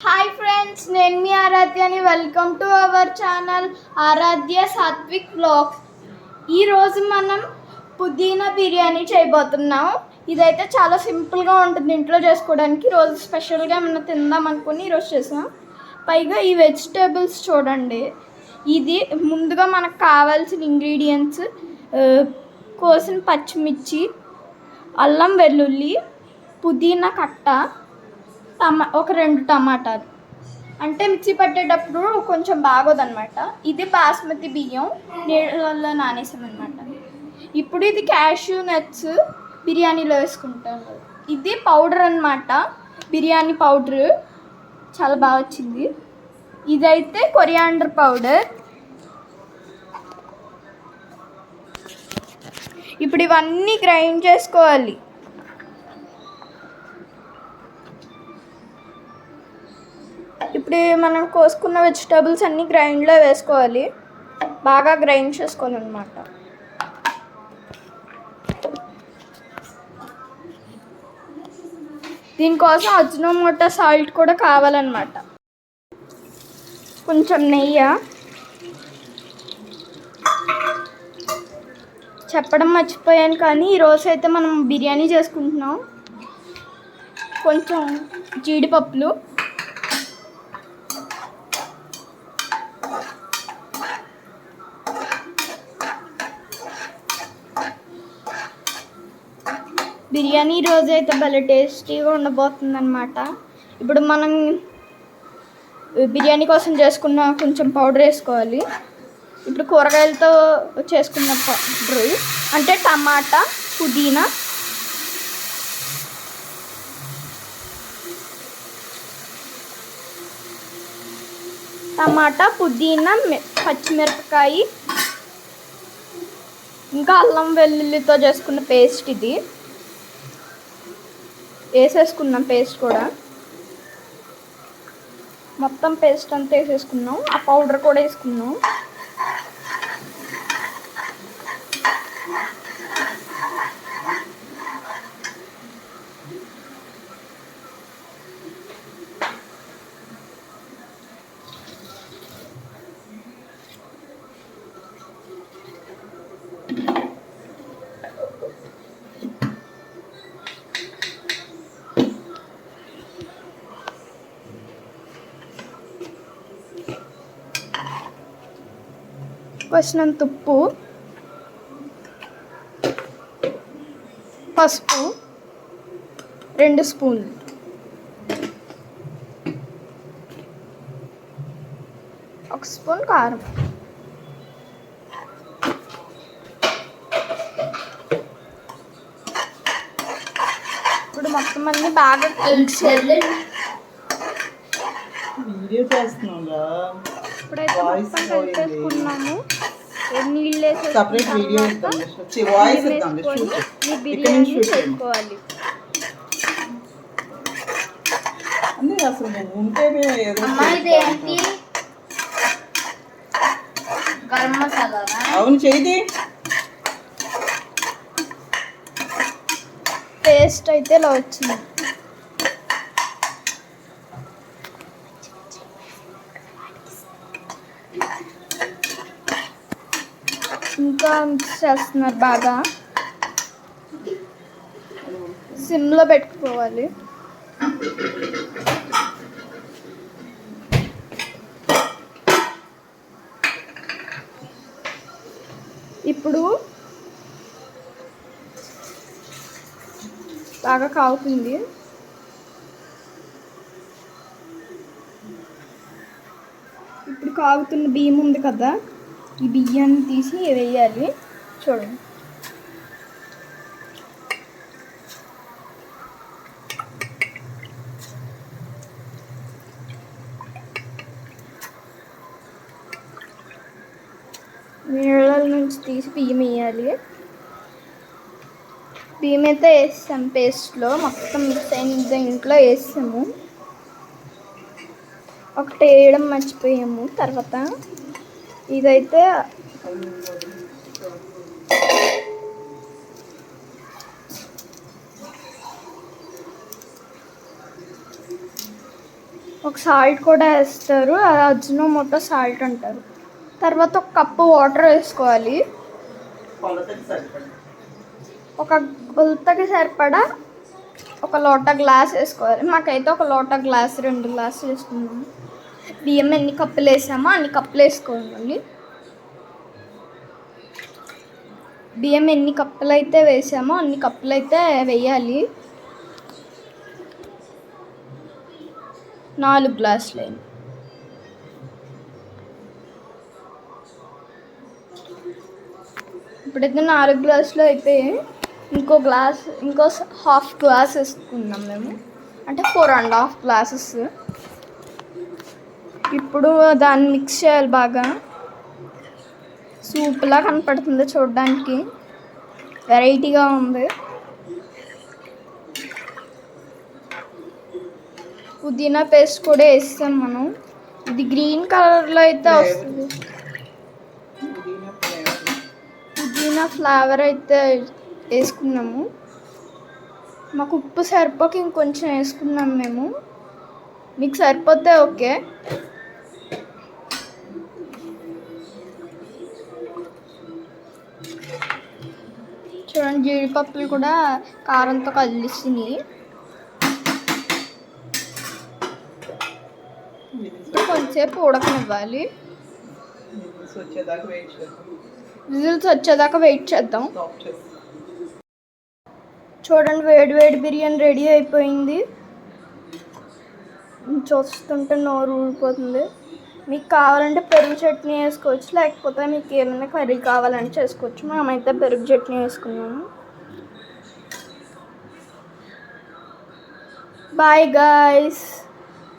Hi friends నేను మీ ఆరాధ్యని welcome to our channel Aaradhya Satvik vlogs ఈరోజు మనం పుదీనా బిర్యానీ చేయబోతున్నాం. ఇదైతే చాలా సింపుల్గా ఉంటుంది ఇంట్లో చేసుకోవడానికి. రోజు స్పెషల్గా మనం తిందాం అనుకుని ఈరోజు చేసాం. పైగా ఈ వెజిటేబుల్స్ చూడండి. ఇది ముందుగా మనకు కావాల్సిన ఇంగ్రీడియంట్స్ కోసిన పచ్చిమిర్చి అల్లం వెల్లుల్లి పుదీనా కట్ట టమా ఒక రెండు టమాటాలు. అంటే మిక్సీ పట్టేటప్పుడు కొంచెం బాగోదన్నమాట ఇది బాస్మతి బియ్యం నీళ్ళల్లో నానేసాం అనమాట ఇప్పుడు ఇది క్యాష్యూ నట్స్ బిర్యానీలో వేసుకుంటాను ఇది పౌడర్ అన్నమాట బిర్యానీ పౌడర్ చాలా బాగా వచ్చింది. ఇదైతే కొరియాండర్ పౌడర్. ఇప్పుడు ఇవన్నీ గ్రైండ్ చేసుకోవాలి. ఇప్పుడు మనం కోసుకున్న వెజిటేబుల్స్ అన్నీ గ్రైండ్లో వేసుకోవాలి. బాగా గ్రైండ్ చేసుకోవాలి అనమాట దీనికోసం అజ్నోమోటో సాల్ట్ కూడా కావాలన్నమాట. కొంచెం నెయ్యి. చెప్పడం మర్చిపోయాను కానీ ఈరోజు అయితే మనం బిర్యానీ చేసుకుంటున్నాం. కొంచెం జీడిపప్పులు. బిర్యానీ రోజు అయితే భలే టేస్టీగా ఉండబోతుంది అనమాట ఇప్పుడు మనం బిర్యానీ కోసం చేసుకున్న కొంచెం పౌడర్ వేసుకోవాలి. ఇప్పుడు కూరగాయలతో చేసుకున్న పౌడర్ అంటే టమాటా పుదీనా. టమాటా పుదీనా పచ్చిమిరపకాయి పచ్చిమిరపకాయ. ఇంకా అల్లం వెల్లుల్లితో చేసుకున్న పేస్ట్ ఇది. వేసేసుకున్నాం పేస్ట్ కూడా. మొత్తం పేస్ట్ అంతా వేసేసుకున్నాం ఆ పౌడర్ కూడా వేసుకున్నాం వచ్చినంత ఉప్పు పసుపు రెండు స్పూన్లు. ఒక స్పూన్ కారం. ఇప్పుడు మొత్తం అన్ని బాగా వీడియో ఇప్పుడైతే మొత్తం. కలిపేసుకున్నాము. నీళ్ళు ఇక్కడ బిర్యానీ చేసుకోవాలి. అవును చేయి పేస్ట్ అయితే ఇలా వచ్చింది. చేస్తున్నారు బాగా సిమ్లో పెట్టుకోవాలి. ఇప్పుడు బాగా కాగుతుంది. ఇప్పుడు కాగుతున్న బియ్యం ఉంది కదా. ఈ బియ్యాన్ని తీసి వేయాలి. చూడండి. నీళ్ళ నుంచి తీసి బియ్యం వేయాలి. బియ్యం అయితే వేస్తాం పేస్ట్లో మొత్తం మిక్స్ అయిన ఇంట్లో వేసాము ఒకటి వేయడం మర్చిపోయాము. తర్వాత ఇదైతే ఒక సాల్ట్ కూడా వేస్తారు. అది అజ్జినోమోటో సాల్ట్ అంటారు. తర్వాత ఒక కప్పు వాటర్ వేసుకోవాలి. ఒక గుల్తకి సరిపడా ఒక లోటా గ్లాస్ వేసుకోవాలి. మాకైతే ఒక లోటా గ్లాస్ రెండు గ్లాసులు వేసుకున్నాము బియ్యం ఎన్ని కప్పులు వేసామో అన్ని కప్పులు వేసుకోవాలి బియ్యం ఎన్ని కప్పులు అయితే వేసామో అన్ని కప్పులు అయితే వేయాలి. నాలుగు గ్లాసులు అయింది ఇప్పుడైతే నాలుగు గ్లాసులు అయితే ఇంకో గ్లాస్ ఇంకో హాఫ్ గ్లాస్ వేసుకున్నాం మేము. అంటే ఫోర్ అండ్ హాఫ్ గ్లాసెస్. ఇప్పుడు దాన్ని మిక్స్ చేయాలి బాగా. సూప్లా కనపడుతుంది చూడడానికి. వెరైటీగా ఉంది. పుదీనా పేస్ట్ కూడా వేస్తాం మనం. ఇది గ్రీన్ కలర్లో అయితే వస్తుంది. పుదీనా ఫ్లేవర్ అయితే వేసుకున్నాము. మాకు ఉప్పు సరిపోక ఇంకొంచెం వేసుకున్నాం మేము. మీకు సరిపోతే ఓకే. చూడండి జీడిపప్పులు కూడా కారంతో కదిలిస్తుంది ఇప్పుడు కొంచెంసేపు ఉడకనివ్వాలి. విజిల్స్ వచ్చేదాకా వెయిట్ చేద్దాం. చూడండి వేడి వేడి బిర్యానీ రెడీ అయిపోయింది. చూస్తుంటే నోరు ఊడిపోతుంది మీకు కావాలంటే పెరుగు చట్నీ వేసుకోవచ్చు లేకపోతే మీకు ఏమైనా కర్రీ కావాలంటే చేసుకోవచ్చు. మేమైతే పెరుగు చట్నీ వేసుకున్నాము. Bye guys